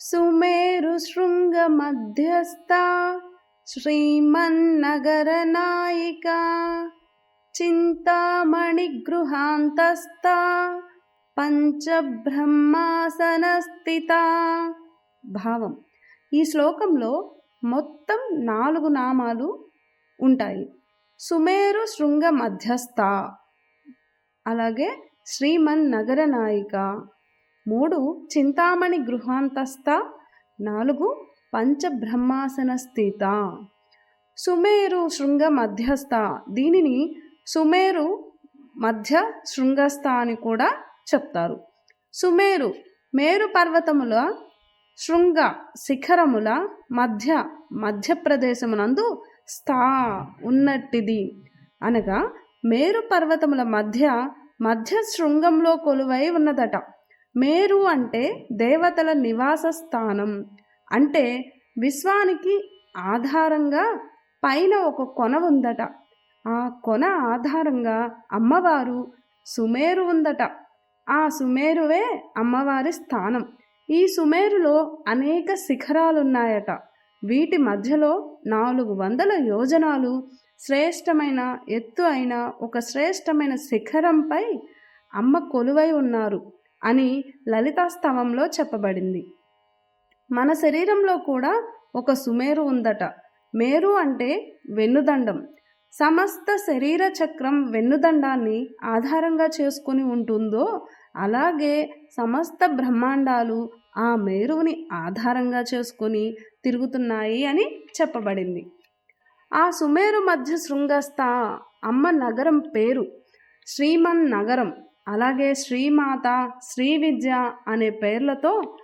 सुमेरुशृङ्गमध्यस्था श्रीमन्नगरनायिका చింతామణిగృహాంతస్థా పంచబ్రహ్మాసనస్థిత భావం ఈ శ్లోకంలో మొత్తం నాలుగు నామాలు ఉంటాయి సుమేరు శృంగ మధ్యస్థ అలాగే శ్రీమన్ నగర నాయిక మూడు చింతామణి గృహాంతస్థ నాలుగు పంచబ్రహ్మాసన స్థిత సుమేరు శృంగ మధ్యస్థ. దీనిని సుమేరు మధ్య శృంగస్థ అని కూడా చెప్తారు. సుమేరు మేరు పర్వతముల శృంగ శిఖరముల మధ్య మధ్యప్రదేశమునందు స్థా ఉన్నట్టిది. అనగా మేరు పర్వతముల మధ్య మధ్య శృంగంలో కొలువై ఉన్నదట. మేరు అంటే దేవతల నివాస స్థానం. అంటే విశ్వానికి ఆధారంగా పైన ఒక కొన ఉందట. ఆ కొన ఆధారంగా అమ్మవారు సుమేరు ఉందట. ఆ సుమేరువే అమ్మవారి స్థానం. ఈ సుమేరులో అనేక శిఖరాలున్నాయట. వీటి మధ్యలో నాలుగు వందల యోజనాలు శ్రేష్టమైన ఎత్తు అయిన ఒక శ్రేష్టమైన శిఖరంపై అమ్మ కొలువై ఉన్నారు. అని లలితాస్తవంలో చెప్పబడింది. మన శరీరంలో కూడా ఒక సుమేరు ఉందట. మేరు అంటే వెన్నుదండం. సమస్త శరీర చక్రం వెన్నుదండాన్ని ఆధారంగా చేసుకుని ఉంటుందో అలాగే సమస్త బ్రహ్మాండాలు ఆ మేరువుని ఆధారంగా చేసుకొని తిరుగుతున్నాయి అని చెప్పబడింది. ఆ సుమేరు మధ్య శృంగస్థ అమ్మ నగరం పేరు. శ్రీమన్ నగరం. అలాగే శ్రీమాత శ్రీ విద్య అనే పేర్లతో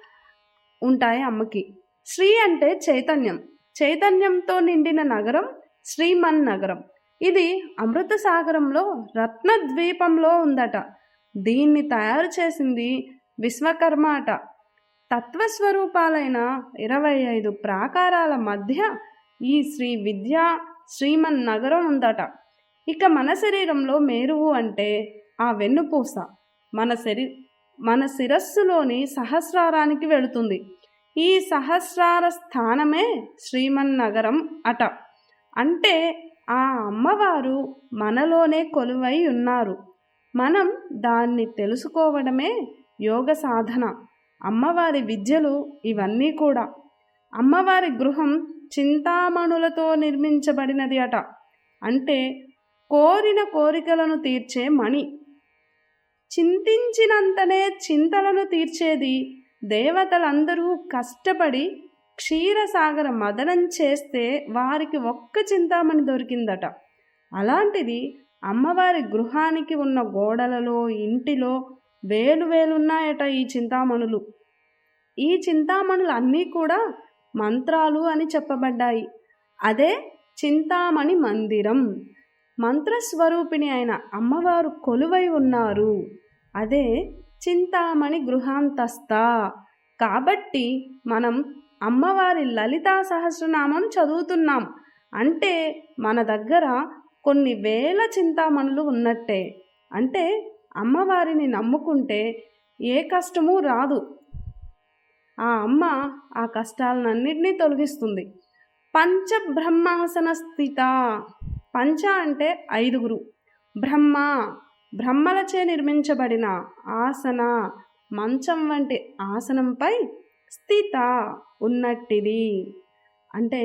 ఉంటాయి అమ్మకి. శ్రీ అంటే చైతన్యం. చైతన్యంతో నిండిన నగరం శ్రీమన్ నగరం. ఇది అమృత సాగరంలో రత్నద్వీపంలో ఉందట. దీన్ని తయారు చేసింది విశ్వకర్మ అట. తత్వస్వరూపాలైన ఇరవై ఐదు ప్రాకారాల మధ్య ఈ శ్రీ విద్య శ్రీమన్ నగరం ఉందట. ఇక మన శరీరంలో మేరువు అంటే ఆ వెన్నుపూస మన శరీ మన శిరస్సులోని సహస్రారానికి వెళుతుంది. ఈ సహస్రార స్థానమే శ్రీమన్నగరం అట. అంటే ఆ అమ్మవారు మనలోనే కొలువై ఉన్నారు. మనం దాన్ని తెలుసుకోవడమే యోగ సాధన. అమ్మవారి విద్యలు ఇవన్నీ కూడా. అమ్మవారి గృహం చింతామణులతో నిర్మించబడినది అట. అంటే కోరిన కోరికలను తీర్చే మణి. చింతించినంతనే చింతలను తీర్చేది దేవతలందరూ కష్టపడి క్షీరసాగర మదనం చేస్తే వారికి ఒక్క చింతామణి దొరికిందట. అలాంటిది అమ్మవారి గృహానికి ఉన్న గోడలలో ఇంటిలో వేలు వేలున్నాయట ఈ చింతామణులు. ఈ చింతామణులు అన్నీ కూడా మంత్రాలు అని చెప్పబడ్డాయి. అదే చింతామణి మందిరం. మంత్రస్వరూపిణి అయిన అమ్మవారు కొలువై ఉన్నారు. అదే చింతామణి గృహాంతస్థ. కాబట్టి మనం అమ్మవారి లలితా సహస్రనామం చదువుతున్నాం. అంటే మన దగ్గర కొన్ని వేల చింతామణులు ఉన్నట్టే. అంటే అమ్మవారిని నమ్ముకుంటే ఏ కష్టము రాదు. ఆ అమ్మ ఆ కష్టాలన్నింటినీ తొలగిస్తుంది. పంచబ్రహ్మాసన స్థిత పంచ అంటే ఐదుగురు. బ్రహ్మ బ్రహ్మలచే నిర్మించబడిన ఆసన మంచం వంటి ఆసనంపై స్థిత ఉన్నట్టిది. అంటే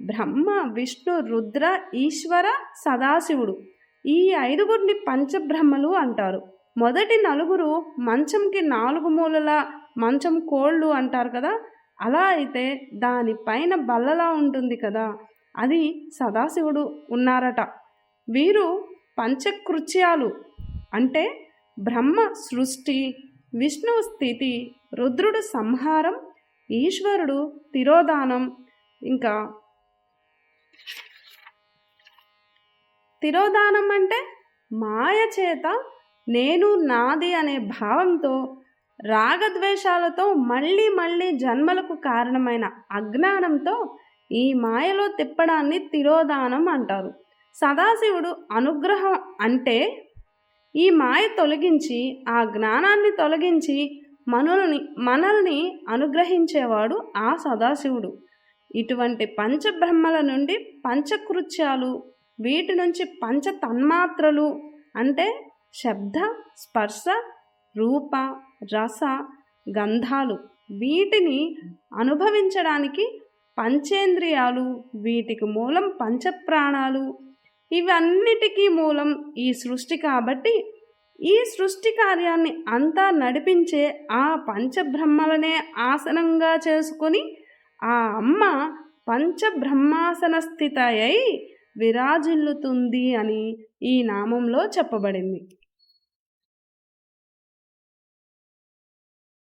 బ్రహ్మ విష్ణు రుద్ర ఈశ్వర సదాశివుడు ఈ ఐదుగురిని పంచబ్రహ్మలు అంటారు. మొదటి నలుగురు మంచంకి నాలుగు మూలల మంచం కోళ్ళు అంటారు కదా అలా అయితే దానిపైన బల్లలా ఉంటుంది కదా అది సదాశివుడు ఉన్నారట. వీరు పంచకృత్యాలు అంటే బ్రహ్మ సృష్టి విష్ణువు స్థితి రుద్రుడు సంహారం ఈశ్వరుడు తిరోధానం ఇంకా తిరోధానం అంటే మాయ చేత నేను నాది అనే భావంతో రాగద్వేషాలతో మళ్ళీ మళ్ళీ జన్మలకు కారణమైన అజ్ఞానంతో ఈ మాయలో తిప్పడాన్ని తిరోధానం అంటారు. సదాశివుడు అనుగ్రహం అంటే ఈ మాయ తొలగించి ఆ జ్ఞానాన్ని తొలగించి మనల్ని మనల్ని అనుగ్రహించేవాడు ఆ సదాశివుడు. ఇటువంటి పంచబ్రహ్మల నుండి పంచకృత్యాలు వీటి నుంచి పంచ తన్మాత్రలు అంటే శబ్ద స్పర్శ రూప రస గంధాలు వీటిని అనుభవించడానికి పంచేంద్రియాలు వీటికి మూలం పంచప్రాణాలు ఇవన్నిటికీ మూలం ఈ సృష్టి కాబట్టి ఈ సృష్టి కార్యాన్ని అంతా నడిపించే ఆ పంచబ్రహ్మలనే ఆసనంగా చేసుకొని ఆ అమ్మ పంచబ్రహ్మాసన స్థిత అయి విరాజిల్లుతుంది అని ఈ నామంలో చెప్పబడింది.